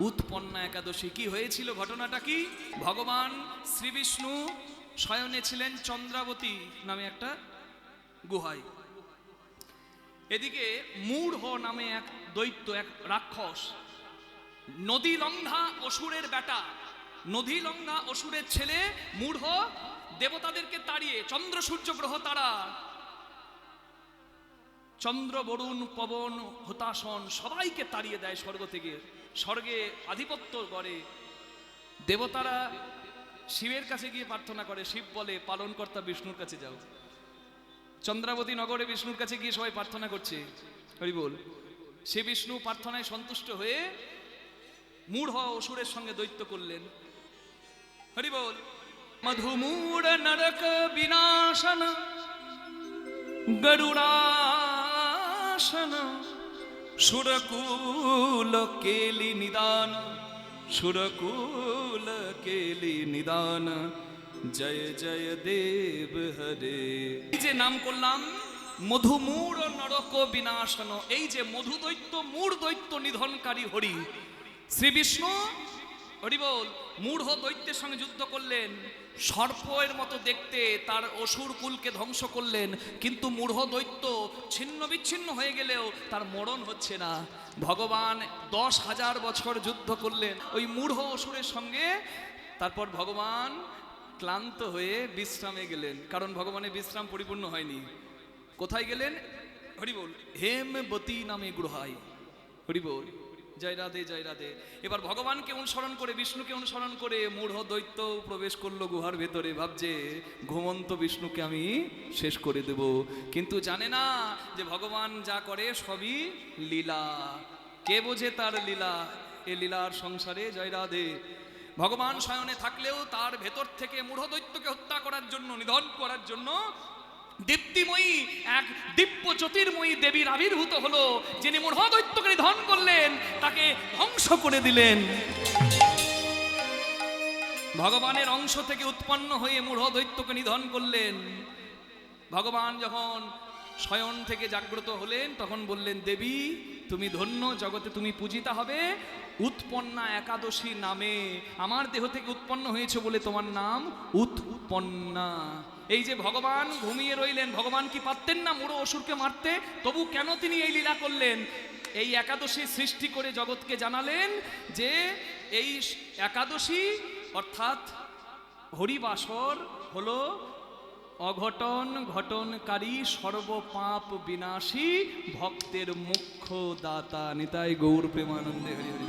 উৎপন্না একাদশী কি হয়েছিল? ঘটনাটা কি? ভগবান শ্রী বিষ্ণু শয়নে ছিলেন চন্দ্রাবতী নামে একটা গুহায়। এদিকে মূঢ় নামে এক দৈত্য, এক রাক্ষস, নদী লঙ্ঘা অসুরের বেটা, নদী লঙ্ঘা অসুরের ছেলে মূঢ় দেবতাদেরকে তাড়িয়ে চন্দ্র সূর্য গ্রহ তারা চন্দ্র, বরুণ, পবন, হতাশন সবাইকে তাড়িয়ে দেয় স্বর্গ থেকে। স্বর্গে আধিপত্য করে দেবতারা শিবের কাছে গিয়ে প্রার্থনা করে, শিব বলে, পালনকর্তা বিষ্ণুর কাছে যাও। চন্দ্রাবতী নগরে বিষ্ণুর কাছে গিয়ে সবাই প্রার্থনা করছে। হরি বল। সে বিষ্ণু প্রার্থনায় সন্তুষ্ট হয়ে মূঢ় অসুরের সঙ্গে দৈত্য করলেন। হরি বল। মধুমূঢ় নরক বিনাশন গরুড়াসন সুরকুল কেলি নিদান, সুরকুল কেলি নিদান, জয় জয় দেব হরে। এই যে নাম করলাম, মধুমূঢ় নরক বিনাশন, এই যে মধু দৈত্য মূর দৈত্য নিধনকারী হরি, শ্রী বিষ্ণু হরি বল মূঢ় দৈত্যের সঙ্গে যুদ্ধ করলেন। সর্পের মতো দেখতে তার অসুর কুলকে ধ্বংস করলেন। কিন্তু মূঢ় দৈত্য ছিন্ন বিচ্ছিন্ন হয়ে গেলেও তার মরণ হচ্ছে না। ভগবান দশ হাজার বছর যুদ্ধ করলেন। ওই মূঢ় অসুরের সঙ্গে তারপর ভগবান ক্লান্ত হয়ে বিশ্রামে গেলেন। কারণ ভগবানের বিশ্রাম পরিপূর্ণ হয়নি। কোথায় গেলেন? হরিবল, হেমবতী নামে গ্রহায় হরিবল জয় রাধে জয় রাধে। এবার ভগবানকে অনুসরণ করে, বিষ্ণুকে অনুসরণ করে মূঢ় দৈত্য প্রবেশ করল গুহার ভেতরে, ভাবছে ঘুমন্ত বিষ্ণুকে আমি শেষ করে দেব। কিন্তু জানে না যে ভগবান যা করে সবই লীলা। কে বোঝে তার লীলা? এ লীলার সংসারে জয় রাধে। ভগবান শয়নে থাকলেও তার ভেতর থেকে মূঢ় দৈত্যকে হত্যা করার জন্য, নিধন করার জন্য দীপ্তিময়ী, এক দিব্য জ্যোতির্ময়ী দেবীর আবির্ভূত হলো, যিনি মূঢ় দৈত্যকে নিধন করলেন, তাকে ধ্বংস করে দিলেন। ভগবানের অংশ থেকে উৎপন্ন হয়ে মূঢ় দৈত্যকে নিধন করলেন। ভগবান যখন স্বয়ন থেকে জাগ্রত হলেন, তখন বললেন, দেবী তুমি ধন্য, জগতে তুমি পূজিতা হবে। উৎপন্না একাদশী নামে। আমার দেহ থেকে উৎপন্ন হয়েছে বলে তোমার নাম উৎপন্না। এই যে ভগবান ঘুমিয়ে রইলেন, ভগবান কি পারতেন না মুড়ো অসুরকে মারতে? তবু কেন তিনি এই লীলা করলেন? এই একাদশী সৃষ্টি করে জগৎকে জানালেন যে এই একাদশী অর্থাৎ হরিবাসর হলো অঘটন ঘটনকারী সর্বপাপ বিনাশী ভক্তের মুখ্য দাতা নিতাই গৌর প্রেমানন্দে হরি